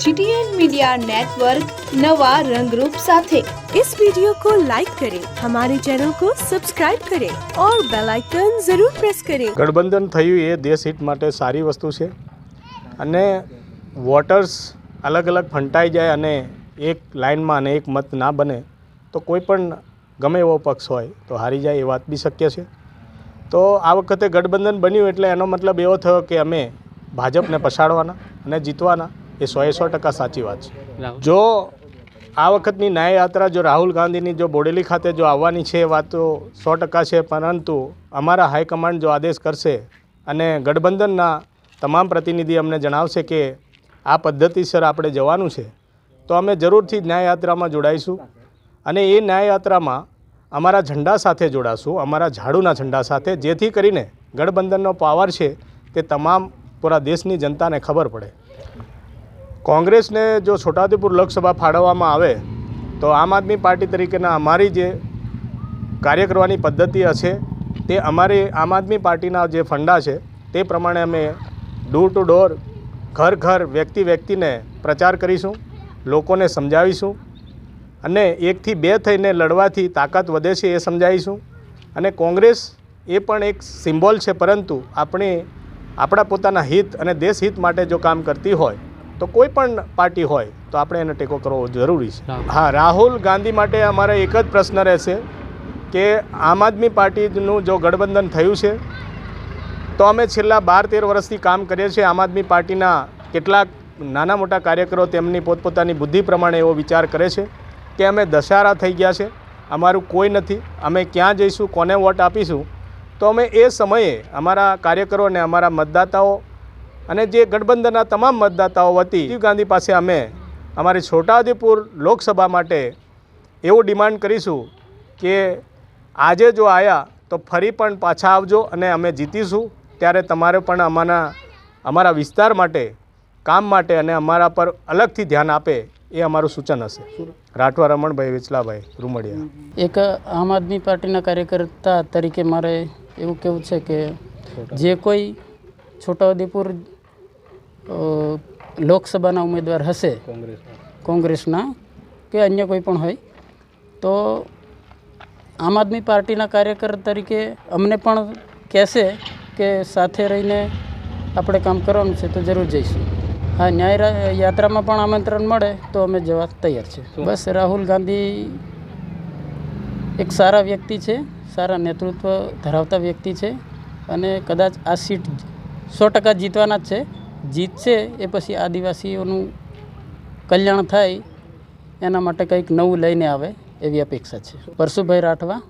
GTN media network नवा रंगरूप साथे इस वीडियो को लाइक करें हमारे चैनल को सब्सक्राइब करें और बेल आइकन जरूर प्रेस करें ગઠબંધન થયું એ દેશ હિત માટે સારી વસ્તુ છે અને વોટર્સ અલગ અલગ ફંટાઈ જાય અને એક લાઇનમાં અને એક મત ના બને તો કોઈ પણ ગમે એવો પક્ષ હોય તો હારી જાય એ વાત બી શક્ય છે તો આ વખતે ગઠબંધન બન્યું એટલે એનો મતલબ એવો થયો કે અમે ભાજપને પછાડવાના અને જીતવાના એ સોએ સો ટકા સાચી વાત છે. જો આ વખતની ન્યાય યાત્રા જો રાહુલ ગાંધીની જો બોડેલી ખાતે જો આવવાની છે એ વાત તો સો ટકા છે પરંતુ અમારા હાઈકમાન્ડ જો આદેશ કરશે અને ગઠબંધનના તમામ પ્રતિનિધિ અમને જણાવશે કે આ પદ્ધતિસર આપણે જવાનું છે તો અમે જરૂરથી ન્યાય યાત્રામાં જોડાઈશું અને એ ન્યાય યાત્રામાં અમારા ઝંડા સાથે જોડાશું અમારા ઝાડુના ઝંડા સાથે જેથી કરીને ગઠબંધનનો પાવર છે તે તમામ પૂરા દેશની જનતાને ખબર પડે. કોંગ્રેસને જો છોટાઉદેપુર લોકસભા ફાળવવામાં આવે, તો આમ આદમી પાર્ટી તરીકેના અમારી જે કાર્ય કરવાની પદ્ધતિ હશે, તે અમારી આમ આદમી પાર્ટીના જે ફંડા છે, તે પ્રમાણે અમે ડોર ટુ ડોર ઘર ઘર, વ્યક્તિ વ્યક્તિને પ્રચાર કરીશું, લોકોને સમજાવીશું અને એકથી બે થઈને લડવાથી તાકાત વધે છે એ સમજાવીશું. અને કોંગ્રેસ એ પણ એક સિમ્બોલ છે, પરંતુ આપણે આપણા પોતાના હિત અને દેશહિત માટે જો કામ કરતી હોય તો કોઈ પણ પાર્ટી હોય તો આપણે એને ટેકો કરવો જરૂરી છે. હા. રાહુલ ગાંધી માટે અમારે એક જ પ્રશ્ન રહેશે કે આમ આદમી પાર્ટીનું જો ગઠબંધન થયું છે તો અમે છેલ્લા બાર તેર વર્ષથી કામ કરીએ છીએ આમ આદમી પાર્ટીના કેટલાક નાના મોટા કાર્યકરો તેમની પોતપોતાની બુદ્ધિ પ્રમાણે એવો વિચાર કરે છે કે અમે દશહારા થઈ ગયા છે અમારું કોઈ નથી અમે ક્યાં જઈશું કોને વોટ આપીશું તો અમે એ સમયે અમારા કાર્યકરો અને અમારા મતદાતાઓ અને જે ગઠબંધનના તમામ મતદાતાઓ વતી રાજીવ ગાંધી પાસે અમે અમારી છોટાઉદેપુર લોકસભા માટે એવું ડિમાન્ડ કરીશું કે આજે જો આવ્યા તો ફરી પણ પાછા આવજો અને અમે જીતીશું. ત્યારે તમારે પણ અમારા અમારા વિસ્તાર માટે, કામ માટે અને અમારા પર અલગથી ધ્યાન આપે એ અમારું સૂચન હશે. રાઠવા રમણભાઈ વિચલાભાઈ, રૂમડિયા. એક આમ આદમી પાર્ટીના કાર્યકર્તા તરીકે મારે એવું કહેવું છે કે જે કોઈ છોટાઉદેપુર લોકસભાના ઉમેદવાર હશે કોંગ્રેસના કે અન્ય કોઈ પણ હોય તો આમ આદમી પાર્ટીના કાર્યકર તરીકે અમને પણ કહેશે કે સાથે રહીને આપણે કામ કરવાનું છે તો જરૂર જઈશું. હા ન્યાય યાત્રામાં પણ આમંત્રણ મળે તો અમે જવા તૈયાર છે. બસ રાહુલ ગાંધી એક સારા વ્યક્તિ છે સારા નેતૃત્વ ધરાવતા વ્યક્તિ છે અને કદાચ આ સીટ સો ટકા જીતવાના જ છે. જીતશે એ પછી આદિવાસીઓનું કલ્યાણ થાય, એના માટે કંઈક નવું લઈને આવે એવી અપેક્ષા છે. પરશુભાઈ રાઠવા